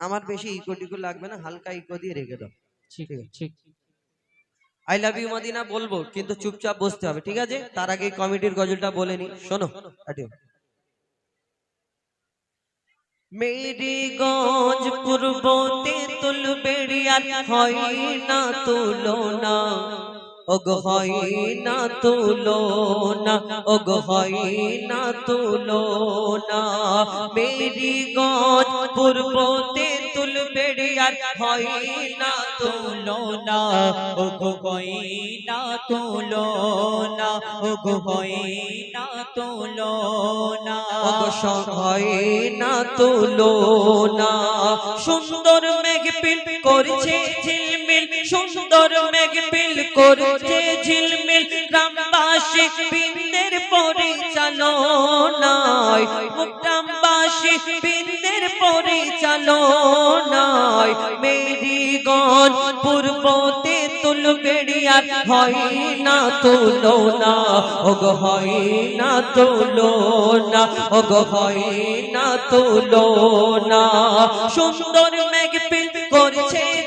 আমার বেশি ইকো টিকো লাগবে না হালকা ইকো দিয়ে রেখে দাও। ঠিক। আই লাভ ইউ মাদিনা বলব কিন্তু চুপচাপ বসতে হবে ঠিক আছে? তার আগে কমিটির গজলটা বলে নি শোনো আডিও মেরি গঞ্জ পূর্বতে তুল বেড়িয়ার হয় না তুলনা। ওগ হয় না তুলনা, ওগ হয় না তুলনা। মেরি গঞ্জ পূর্বতে তুল বেড়িয়ার হয় না তুলনা, ওগো হই না তোলো না ওগো হই না তোলো না হয় না তুলো না সুন্দর মেঘ পিল করছে ঝিলমিল, সুন্দর মেঘ পিল করছে ঝিলমিল গ্রামবাসী বিন্দের পরিচালনায়। গ্রামবাসী বিন্দের পরিচালনায়। মেরি গঞ্জ পূর্বতে তুল বেড়িয়ার হয় না তুলো না ওগ হয় না তুলো না ওগ হয় না তুলো না সুন্দর মেঘ পিল করছে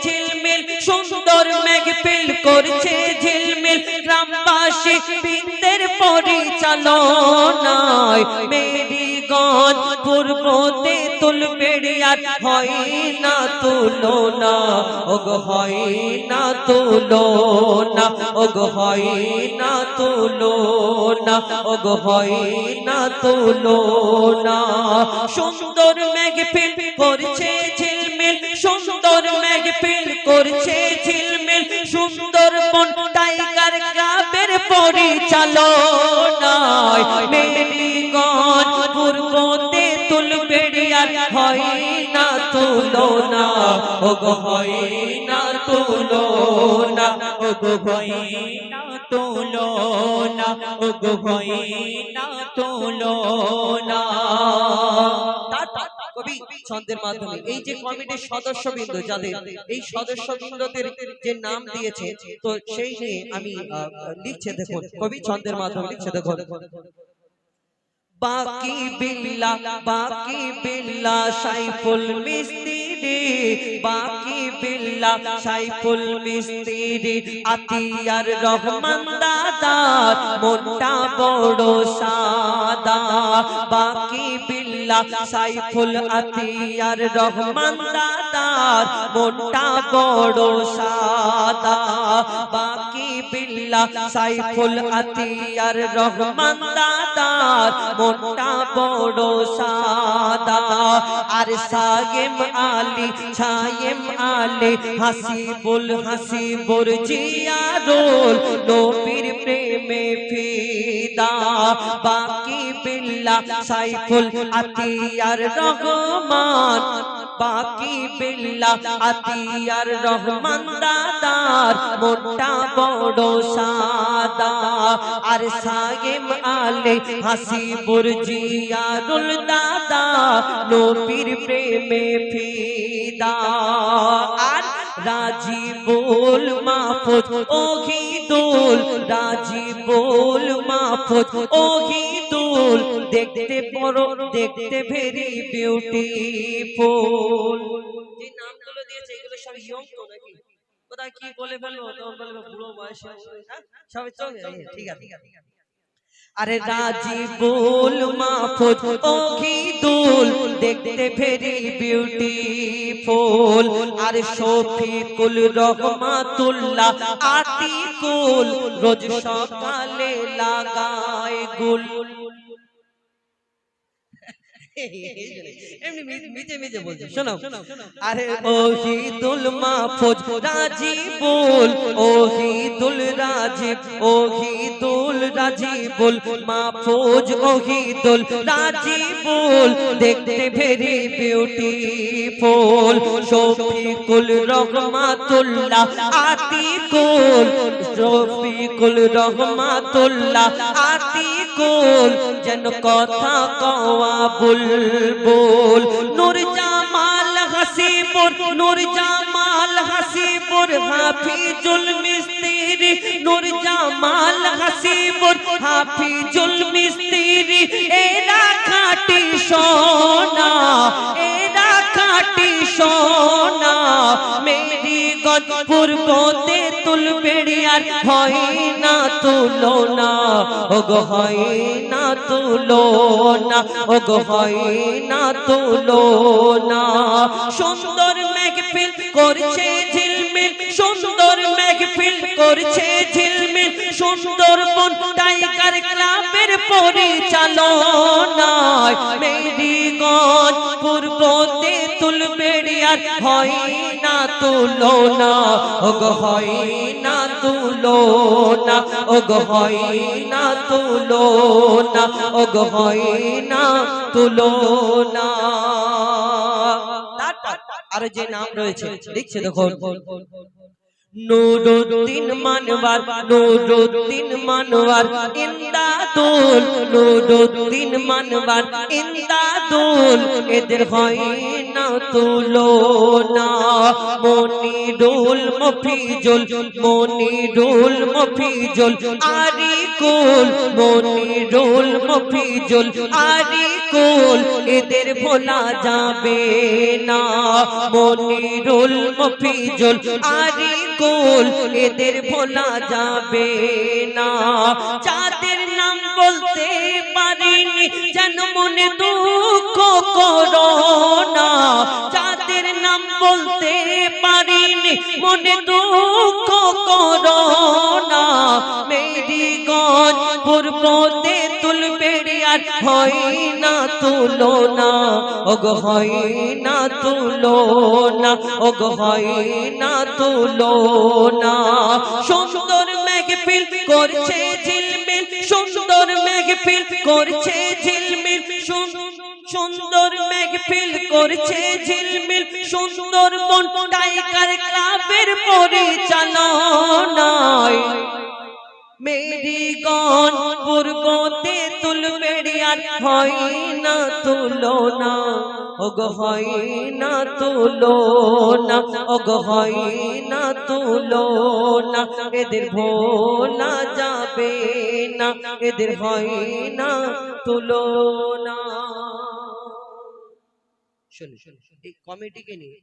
সুন্দর মেঘ পিল করছে ঝিলমিল, গ্রামবাসী বৃন্দের পরিচালনায়। মেরি গঞ্জ পূর্বতে তুল বেড়িয়ার হয় না তুলো না ওগ, হয় না তুলো না ওগ, হয় না তুলো না ওগ, হয় না তুলো না সুন্দর মেঘ পিল করছে ঝিলমিল, সুন্দর মেঘ পিল করছে পরিচালনায় মেরি গঞ্জ পূর্বতে তুল বেড়িয়ার হয় না তুলো না ওগ হয় না তুলো না ওগ হয় না তোলো না ওগো হই না তোলো না কবি ছন্দের মাধ্যমে। এই যে কমিটির সদস্যবৃন্দ যাদের এই সদস্যবৃন্দদের যে নাম দিয়েছে তো সেই নিয়ে আমি লিখছে দেখুন কবি ছন্দের মাধ্যমে লিখছে দেখুন। বাকি বিল্লা বাকি বিল্লা সাইফুল মিস্ত্রি। বাকি বিল্লা সাইফুল মিস্ত্রি। আতিয়ার রহমান দাদার মনটা বড় সাদা। বাকি বিল্লা সাইফুল আতিয়ার রহমান দাদা মোটা বড় সাদা। বিল্লা সাইফুল আতিয়ার রহমান দাদার মনটা বড় সাদা আর সায়েম আলী ছায়েম আলী হাসিবুল হাসিবুর জিয়ারুল নবীর প্রেমে ফিদা বাকি বিল্লা সাইফুল আতিয়ার রহমান বাকি বিল্লা আতিয়ার রহমান দাদার মোটা বড় সাদা আর সাগেম আলে হাসিবুর জিয়ারুল দাদা নবীর প্রেমে ফিদা আর রাজি বল মাহফুজ ওহি দোল। রাজি বল মাহফুজ ওহি দোল। দেখতে বড় দেখতে ভেরি বিউটিফুল যে নামগুলো দিয়েছে, এগুলো সব ইয়ং তো নাকি? কোথায় কি বলে ফেলব তখন বলব বয়সে চলে ঠিক আছে। আরে রাজি বল মাহফুজ ওখি দুল। দেখতে ভেরি বিউটিফুল আর শফিকুল রহমাতুল্লাহ আতিকুল রোজ সকালে লাগায় গুল। এমনি মিজে মিজে বলছি। শোনো। আরে ওহিদুল মাহফুজ রাজিবুল ওহিদুল রাজিব ওহিদুল রাজিবুল মাহফুজ ওহিদুল রাজিবুল দেখতে ভেরি বিউটিফুল শফিকুল রহমাতুল্লাহ আতিকুল শফিকুল রহমাতুল্লাহ আতিকুল যেন কথা কওয়া বুলবুল নূর জামাল হাসিবুর নূর জামাল হাসিবুর হাফিজুল মিস্ত্রি। নূর জামাল হাসিবুর হাফিজুল মিস্ত্রি। এরা খাটি সোনা এরা খাটি সোনা। পূর্বতে তুলবেড়িয়ার হয় না তুলনা। ওগো হয় না তুলনা, ওগো হয় না তুলনা। সুন্দর মেঘফিল করছে ঝিলমিল, সুন্দর মেঘফিল করছে ঝিলমিল, সুন্দর বন টাইগার ক্লাবের পরিচালনায়। মেরিগঞ্জ পূর্বতে তুলবেড়িয়ার হয় না তুলো না ওগো হয় না তুলনা ওগো হয় না তুলনা ওগো হয় না। তুলনা তারপর আরও যে নাম রয়েছে লিখছে দেখুন নুরুদ্দিন মানবার নুরুদ্দিন মানবার ইন্দাদুল নুরুদ্দিন মানবার ইন্দাদুল এদের হয় না তুলনা। মনিরুল মফিজুল মনিরুল মফিজুল, আরিকুল, মনিরুল মফিজুল, আরিকুল, এদের ভোলা যাবে না। মনিরুল মফিজুল, আরিকুল, এদের ভোলা যাবে না। যাদের নাম বলতে পারিনি যেন মনে দুঃখ করো না। যাদের নাম বলতে পারিনি, মনে দুঃখ করো না। পূর্বতে তুলবেড়িয়ার হয় না তুলনা। ওগো হয় না তুলনা, ওগো হয় না তুলনা। সুন্দর মেঘফিল করছে ঝিলমিল, সুন্দর মেঘফিল করছে ঝিলমিল, সুন- সুন্দর মেঘফিল করছে ঝিলমিল, সুন্দর মন টাইকার ক্লাবের পরিচালনায়। মেরি পূর্বতে তুলবেড়িয়ার হয় না তুলনা, ওগো হয় না তুলনা, ওগো হয় না তুলনা, এদের ভোলা যাবে না, এদের হয় না তুলনা। শুনুন এই কমিটিকে নিয়ে